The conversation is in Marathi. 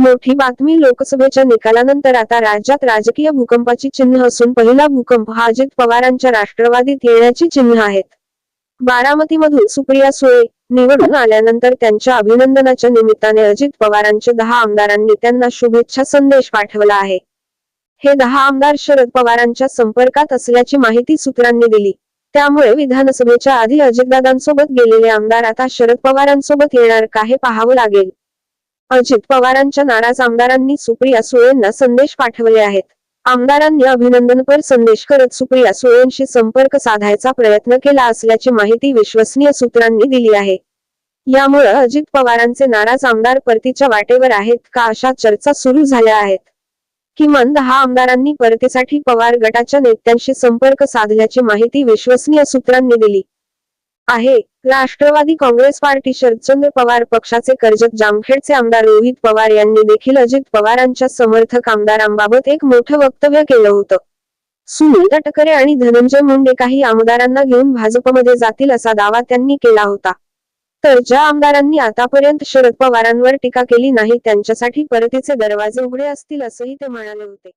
मोठी बातमी लोकसभेच्या निकालानंतर आता राज्यात राजकीय भूकंपाची चिन्ह असून पहिला भूकंप हा अजित पवारांच्या राष्ट्रवादीत येण्याची चिन्ह आहेत. बारामतीमधून सुप्रिया सुळे निवडून आल्यानंतर त्यांच्या अभिनंदनाच्या निमित्ताने अजित पवारांच्या दहा आमदारांनी त्यांना शुभेच्छा संदेश पाठवला आहे. हे दहा आमदार शरद पवारांच्या संपर्कात असल्याची माहिती सूत्रांनी दिली. त्यामुळे विधानसभेच्या आधी अजितदादांसोबत गेलेले आमदार आता शरद पवारांसोबत येणार का हे पाहावं लागेल. अजित पवारांच्या नाराज आमदारांनी सुप्रिया सुळेंना संदेश पाठवले आहेत. आमदारांनी अभिनंदनपर संदेश करत सुप्रिया सुळेंशी संपर्क साधायचा प्रयत्न केला असल्याची माहिती विश्वसनीय सूत्रांनी दिली आहे. यामुळे अजित पवारांचे नाराज आमदार परतीच्या वाटेवर आहेत का अशा चर्चा सुरू झाल्या आहेत. किमान दहा आमदारांनी परतीसाठी पवार गटाच्या नेत्यांशी संपर्क साधल्याची माहिती विश्वसनीय सूत्रांनी दिली. आहे. राष्ट्रवादी काँग्रेस पार्टी शरदचंद्र पवार पक्षाचे कर्जत जामखेडचे आमदार रोहित पवार यांनी देखील अजित पवारांच्या समर्थक आमदारांबाबत एक मोठं वक्तव्य केलं होतं. सुनील तटकरे आणि धनंजय मुंडे काही आमदारांना घेऊन भाजपमध्ये जातील असा दावा त्यांनी केला होता. तर ज्या आमदारांनी आतापर्यंत शरद पवारांवर टीका केली नाही त्यांच्यासाठी परतीचे दरवाजे उघडे असतील असंही ते म्हणाले होते.